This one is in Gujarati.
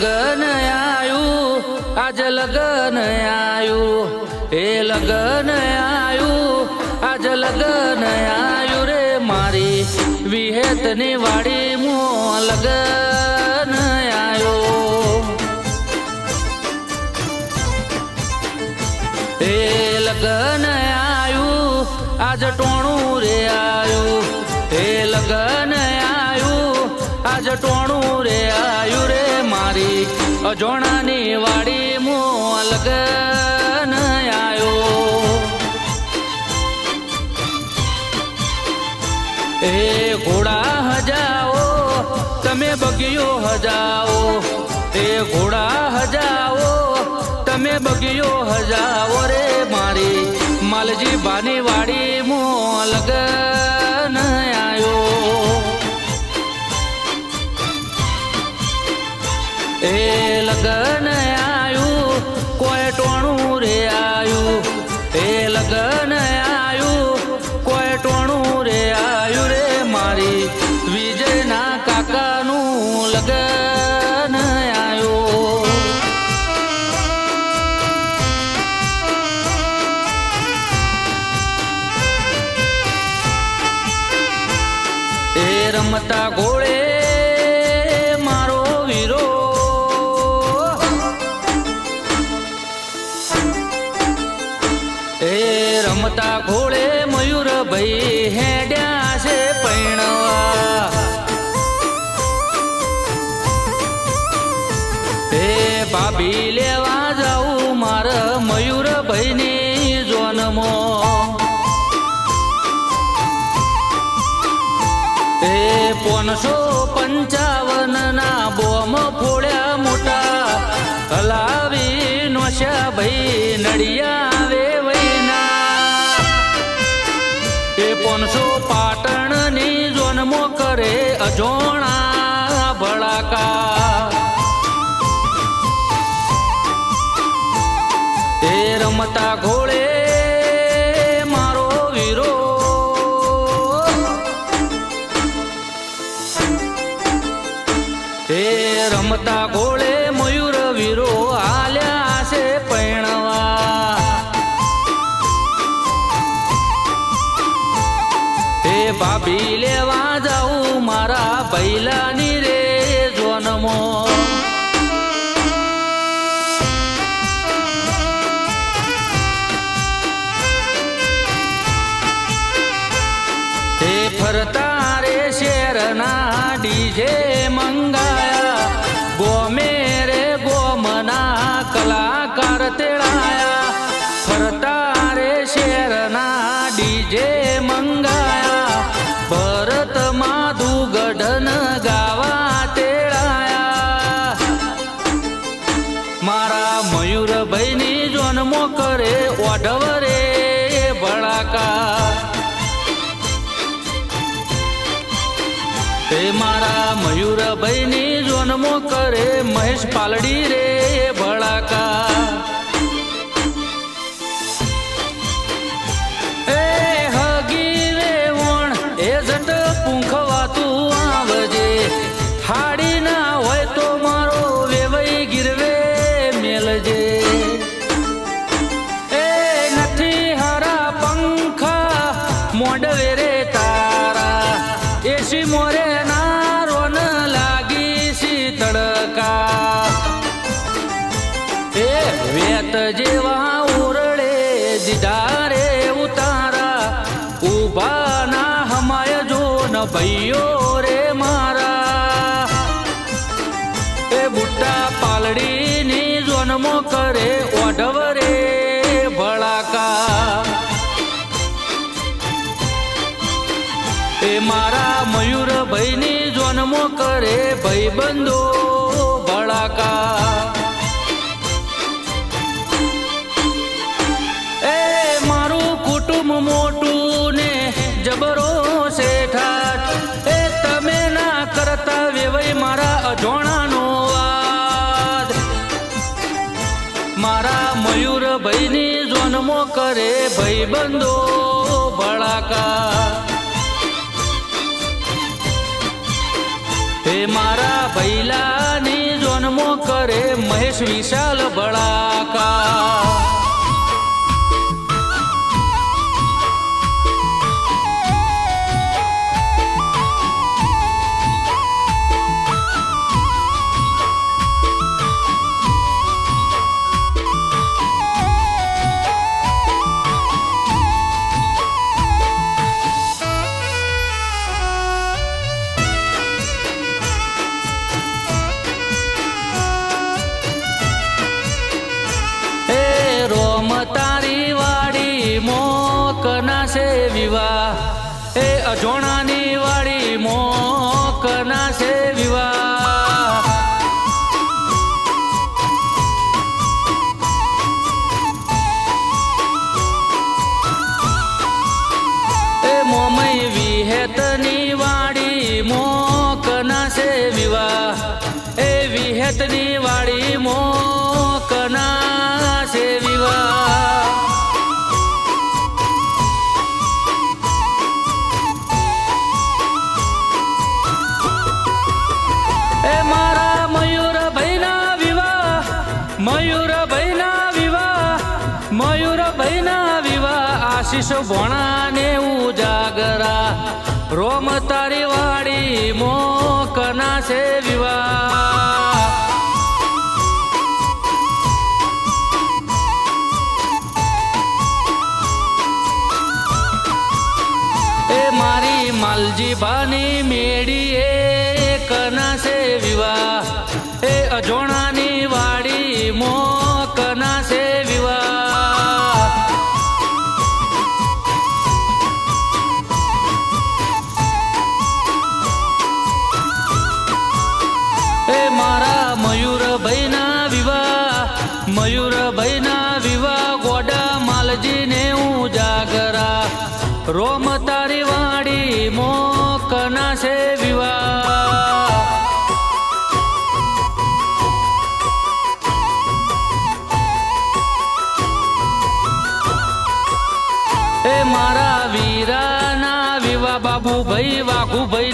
લગન આયું, આજ લગન આયું, એ લગન આયું, આજ લગન આયું રે મારી વિહેતની વાડી મો લગન આયો. એ લગન આયું, આજ ટોણું રે આયું, એ લગન આયું, આજ ટોણું અજોણાની વાડી મો લગન આયો. એ ઘોડા હજાઓ, તમે બગીયો હજાઓ. એ ઘોડા હજાઓ, તમે બગીયો હજાઓ રે મારી. માલજી બાની વાડી મો લગન લગન આયું, કોઈ ટોણું રે આયું. એ લગન આયું, કોઈ ટોણું રે આયું રે મારી. વિજયના કાકાનું લગન આયું. એ રમતા ઘોડે રમતા ઘોડે મયુર ભાઈ હેડ્યા છે પૈણવા. એ ભાભી લેવા જાઉં માર મયુર ભાઈની જોનમો એ પોનસો પંચાવન ના બોમ ફોડ્યા મોટા. હલાવી નોશ્યા ભાઈ નડિયા એ પોનસો પાટણની જોનમો કરે અજોણા ભાભી લેવા જાઉં મારા પહેલાની રે જોનમો તે ફરતા રે શેરના ડીજે મંગાયા. ગોમે રે ગોમના કલાકાર તેડાયા. ફરતા રે શેરના ડીજે મંગાયા. એ મારા મયુરભાઈની જન્મો કરે મહેશ પાલડી રે ભળાકા એ હગી રે વણ એ જટ પૂંખવાતું આવજે. હાડી ના હોય તો મારો વેવઈ ગીરવે મેલજે. એ નથી હારા પંખા, મોડવે રે તારા. એસી મોરે વેત જેવા ઉરળે જીડારે ઉતારા. ઊભા ના હમાય જો ન ભાઈઓ રે મારા. એ બુટ્ટા પાલડીની જન્મો કરે ઓઢવરે ભળાકા એ મારા મયુર ભાઈની જન્મો કરે ભાઈબંધો ભળાકા કરે ભાઈબંધો ભળાકા હે મારા ભૈલાની જન્મો કરે મહેશ વિશાલ બળાકા છે એ અજોણાની વાળી મોકના આશીષ ભોણા ને ઉજાગરા. રોમ તારી વાડી મોકના છે વિવાહ. એ મારી માલજી બાની મેળી એ કના છે વિવાહ. એ અજોણાની એ મારા મયુર ભાઈના વિવાહ મયુર ભાઈના વિવાહ ગોડા માલજીને જાગરા રોમ તારી વાડી મોકના છે વિવાહ. એ મારા વીરાના વિવાહ બાબુ ભાઈ વાઘુ ઉજાગરા